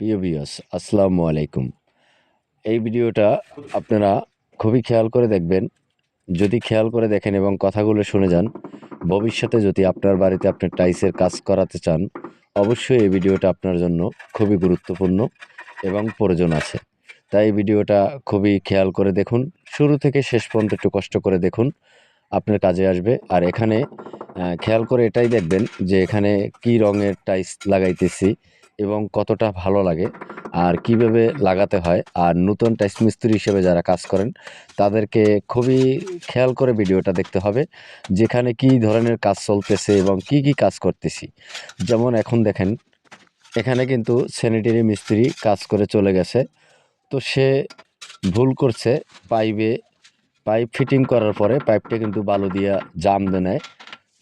প্রিয় বিয়স আসসালামু আলাইকুম। এই ভিডিওটা আপনারা খুবই খেয়াল করে দেখবেন। যদি খেয়াল করে দেখেন এবং কথাগুলো শুনে যান, ভবিষ্যতে যদি আপনার বাড়িতে আপনি টাইসের কাজ করাতে চান, অবশ্যই এই ভিডিওটা আপনার জন্য খুবই গুরুত্বপূর্ণ এবং প্রয়োজন আছে। তাই এই ভিডিওটা খুবই খেয়াল করে দেখুন, শুরু থেকে শেষ পর্যন্ত একটু কষ্ট করে দেখুন, আপনার কাজে আসবে। আর এখানে খেয়াল করে এটাই দেখবেন যে এখানে কি রঙের টাইস লাগাইতেছি এবং কতটা ভালো লাগে আর কীভাবে লাগাতে হয় আর নতুন টাইস মিস্ত্রি হিসেবে যারা কাজ করেন, তাদেরকে খুবই খেয়াল করে ভিডিওটা দেখতে হবে যেখানে কি ধরনের কাজ চলতেছে এবং কি কি কাজ করতেছি। যেমন এখন দেখেন, এখানে কিন্তু স্যানিটারি মিস্ত্রি কাজ করে চলে গেছে। তো সে ভুল করছে, পাইপে, পাইপ ফিটিং করার পরে পাইপটা কিন্তু বালু দিয়া জাম দিয়ে।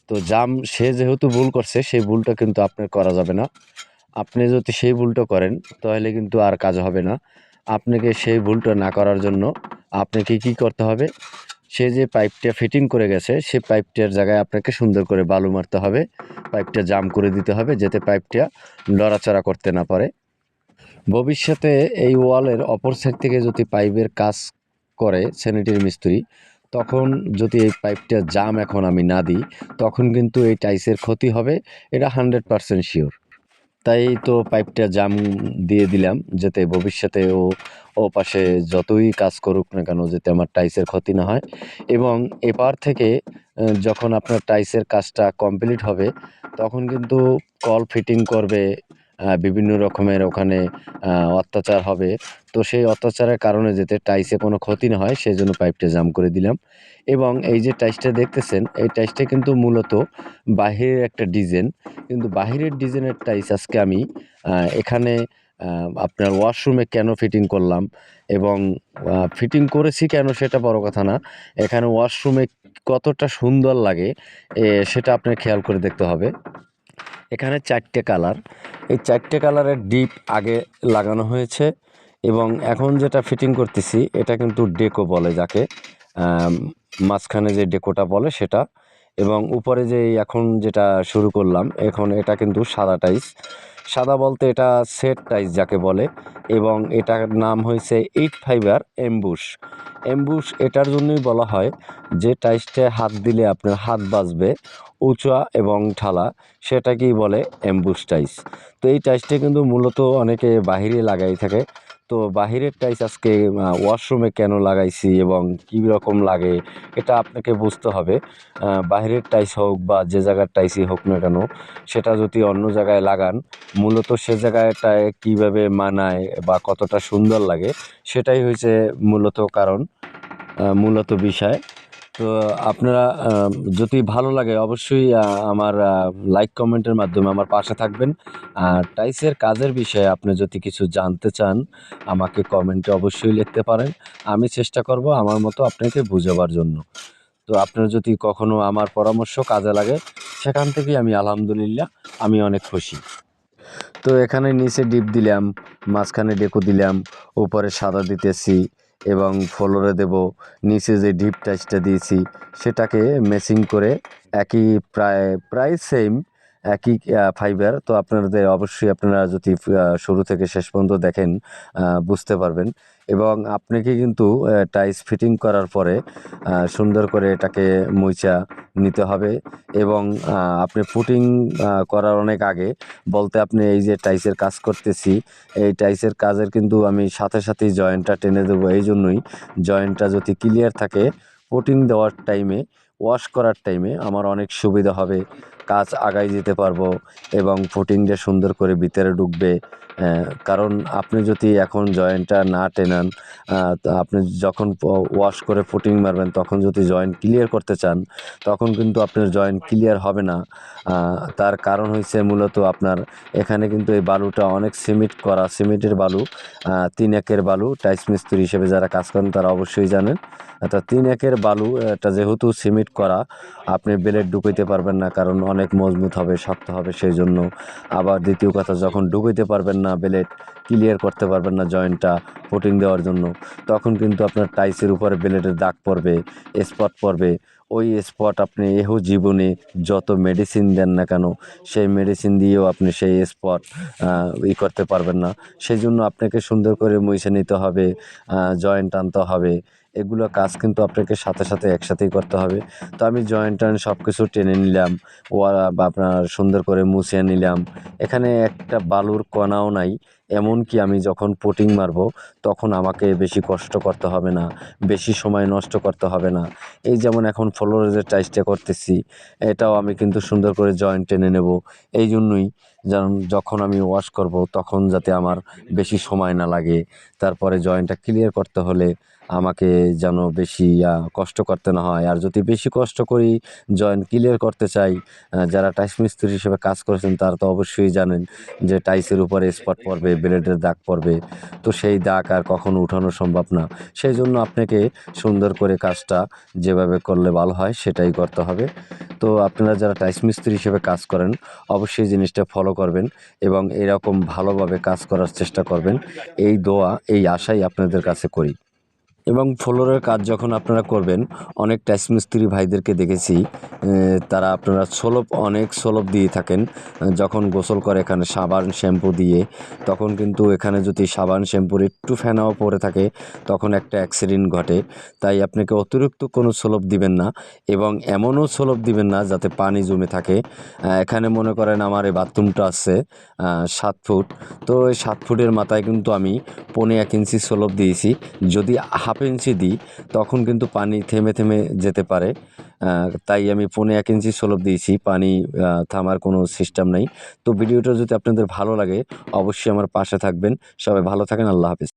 তো জাম, সে যেহেতু ভুল করছে, সেই ভুলটা কিন্তু আপনার করা যাবে না। আপনি যদি সেই ভুলটা করেন, তাহলে কিন্তু আর কাজ হবে না। আপনাকে সেই ভুলটা না করার জন্য আপনাকে কি করতে হবে? সে যে পাইপটা ফিটিং করে গেছে সেই পাইপটার জায়গায় আপনাকে সুন্দর করে বালু মারতে হবে, পাইপটা জাম করে দিতে হবে, যাতে পাইপটা লড়াচড়া করতে না পারে। ভবিষ্যতে এই ওয়ালের অপর সাইড থেকে যদি পাইপের কাজ করে স্যানিটারি মিস্ত্রি, তখন যদি এই পাইপটা জাম এখন আমি না দিই, তখন কিন্তু এই টাইসের ক্ষতি হবে, এটা হান্ড্রেড পারসেন্ট শিওর তাই তো পাইপটা জাম দিয়ে দিলাম, যাতে ভবিষ্যতে ও ও পাশে যতই কাজ করুক না কেন যাতে আমার টাইসের ক্ষতি না হয়। এবং এপার থেকে যখন আপনার টাইসের কাজটা কমপ্লিট হবে, তখন কিন্তু কল ফিটিং করবে বিভিন্ন রকমের ওখানে অত্যাচার হবে। তো সেই অত্যাচারের কারণে যাতে টাইসে কোনো ক্ষতি না হয় সেই জন্য পাইপটা জাম করে দিলাম। এবং এই যে টাইসটা দেখতেছেন, এই টাইসটা কিন্তু মূলত বাহিরের একটা ডিজাইন। কিন্তু বাহিরের ডিজাইনের টাইস আজকে আমি এখানে আপনার ওয়াশরুমে কেন ফিটিং করলাম এবং ফিটিং করেছি কেন সেটা বড় কথা না। এখানে ওয়াশরুমে কতটা সুন্দর লাগে সেটা আপনার খেয়াল করে দেখতে হবে। এখানে চারটে কালার। এই চারটে কালারের ডিপ আগে লাগানো হয়েছে এবং এখন যেটা ফিটিং করতেছি, এটা কিন্তু ডেকো বলে যাকে মাঝখানে যে ডেকোটা বলে সেটা এবং উপরে যে এখন যেটা শুরু করলাম, এখন এটা কিন্তু সাদা টাইস সাদা বলতে এটা সেট টাইস যাকে বলে এবং এটার নাম হয়েছে এইট ফাইবার এমবুশ এমবুশ এটার জন্যই বলা হয় যে টাইসটা হাত দিলে আপনার হাত বাঁচবে, উঁচা এবং ঠালা সেটাকেই বলে এমবুশ টাইস তো এই টাইসটা কিন্তু মূলত অনেকে বাহিরে লাগাই থাকে। তো বাহিরের টাইস আজকে ওয়াশরুমে কেন লাগাইছি এবং কী রকম লাগে এটা আপনাকে বুঝতে হবে। বাহিরের টাইস হোক বা যে জায়গার টাইসই হোক না কেন, সেটা যদি অন্য জায়গায় লাগান, মূলত সে জায়গাটায় কীভাবে মানায় বা কতটা সুন্দর লাগে, সেটাই হয়েছে মূলত কারণ মূলত বিষয়। তো আপনারা যদি ভালো লাগে অবশ্যই আমার লাইক কমেন্টের মাধ্যমে আমার পাশে থাকবেন। আর টাইসের কাজের বিষয়ে আপনি যদি কিছু জানতে চান, আমাকে কমেন্টে অবশ্যই লিখতে পারেন। আমি চেষ্টা করব আমার মতো আপনাকে বুঝাবার জন্য। তো আপনার যদি কখনো আমার পরামর্শ কাজে লাগে, সেখান থেকেই আমি আলহামদুলিল্লাহ, আমি অনেক খুশি। তো এখানে নিচে ডিপ দিলাম, মাঝখানে ডেকো দিলাম, উপরে সাদা দিতেছি। এবং ফ্লোরে দেব। নিচে যে ডিপ টাচটা দিয়েছি, সেটাকে মেসিং করে একই প্রায় প্রায় সেম একই ফাইবার তো আপনাদের অবশ্যই আপনারা যদি শুরু থেকে শেষ পর্যন্ত দেখেন বুঝতে পারবেন। এবং আপনাকে কিন্তু টাইস ফিটিং করার পরে সুন্দর করে এটাকে মুইচা নিতে হবে এবং আপনি পুটিং করার অনেক আগে বলতে আপনি এই যে টাইসের কাজ করতেছি, এই টাইসের কাজের কিন্তু আমি সাথে সাথেই জয়েন্টটা টেনে দেবো। এই জন্যই জয়েন্টটা যদি ক্লিয়ার থাকে পুটিং দেওয়ার টাইমে ওয়াশ করার টাইমে আমার অনেক সুবিধা হবে। কাজ আগাই যেতে পারব এবং ফুটিংটা সুন্দর করে ভিতরে ঢুকবে। কারণ আপনি যদি এখন জয়েন্টটা না টেনান আপনি যখন ওয়াশ করে ফুটিং মারবেন, তখন যদি জয়েন্ট ক্লিয়ার করতে চান, তখন কিন্তু আপনার জয়েন্ট ক্লিয়ার হবে না। তার কারণ হয়েছে মূলত আপনার এখানে কিন্তু এই বালুটা অনেক সিমেন্ট করা সিমেন্টের বালু তিন একের বালু টাইস মিস্ত্রি হিসেবে যারা কাজ করেন তারা অবশ্যই জানেন। তা তিন একের বালু, এটা যেহেতু সিমেন্ট করা, আপনি বেলেট ঢুকাইতে পারবেন না, কারণ অনেক মজবুত হবে, শক্ত হবে সেই জন্য আবার দ্বিতীয় কথা, যখন ঢুকাইতে পারবেন না বেলেট ক্লিয়ার করতে পারবেন না জয়েন্টটা ফুটিং দেওয়ার জন্য, তখন কিন্তু আপনার টাইসের উপরে বেলেটের দাগ পড়বে, স্পট পড়বে। ওই স্পট আপনি এহ জীবনে যত মেডিসিন দেন না কেন, সেই মেডিসিন দিয়েও আপনি সেই স্পট ই করতে পারবেন না। সেই জন্য আপনাকে সুন্দর করে মুছে নিতে হবে জয়েন্ট আনতে হবে। এগুলো কাজ কিন্তু আপনাকে সাথে সাথে একসাথেই করতে হবে। তো আমি জয়েন্ট টয়েন্ট সব কিছু টেনে নিলাম ও বা আপনার সুন্দর করে মুছে নিলাম। এখানে একটা বালুর কণাও নাই, এমনকি আমি যখন পোটিং মারবো, তখন আমাকে বেশি কষ্ট করতে হবে না, বেশি সময় নষ্ট করতে হবে না। এই যেমন এখন ফ্লোরের টাইসটা করতেছি, এটাও আমি কিন্তু সুন্দর করে জয়েন্ট টেনে নেব। এই জন্যই যেমন যখন আমি ওয়াশ করব, তখন যাতে আমার বেশি সময় না লাগে। তারপরে জয়েন্টটা ক্লিয়ার করতে হলে আমাকে যেন বেশি কষ্ট করতে না হয়। আর যদি বেশি কষ্ট করি জয়েন্ট ক্লিয়ার করতে চাই যারা টাইস মিস্ত্রি হিসেবে কাজ করেছেন, তারা তো অবশ্যই জানেন যে টাইসের উপরে স্পট পড়বে ব্লেডের দাগ পড়বে। তো সেই দাগ আর কখনো উঠানো সম্ভব না। সেই জন্য আপনাকে সুন্দর করে কাজটা যেভাবে করলে ভালো হয়, সেটাই করতে হবে। তো আপনারা যারা টাইস মিস্ত্রি হিসেবে কাজ করেন, অবশ্যই জিনিসটা ফলো করবেন এবং এরকম ভালোভাবে কাজ করার চেষ্টা করবেন। এই দোয়া, এই আশাই আপনাদের কাছে করি। এবং ফ্লোরের কাজ যখন আপনারা করবেন, অনেক টাইস মিস্ত্রি ভাইদেরকে দেখেছি তারা আপনারা সোলপ অনেক সোলপ দিয়ে থাকেন। যখন গোসল করে এখানে সাবান, শ্যাম্পু দিয়ে, তখন কিন্তু এখানে যদি সাবান, শ্যাম্পুর একটু ফেনাও পড়ে থাকে, তখন একটা অ্যাক্সিডেন্ট ঘটে। তাই আপনাকে অতিরিক্ত কোনো সোলপ দিবেন না এবং এমনও সোলপ দিবেন না যাতে পানি জমে থাকে। এখানে মনে করেন আমার এই বাথরুমটা আছে সাত ফুট। তো এই সাত ফুটের মাথায় কিন্তু আমি পনে এক ইঞ্চি সোলপ দিয়েছি। যদি হাফ ইঞ্চি দিই, তখন কিন্তু পানি থেমে থেমে যেতে পারে। তাই আমি পৌনে এক ইঞ্চি সোলভ দিয়েছি, পানি থামার কোনো সিস্টেম নেই। তো ভিডিওটা যদি আপনাদের ভালো লাগে, অবশ্যই আমার পাশে থাকবেন। সবাই ভালো থাকেন, আল্লাহ হাফিজ।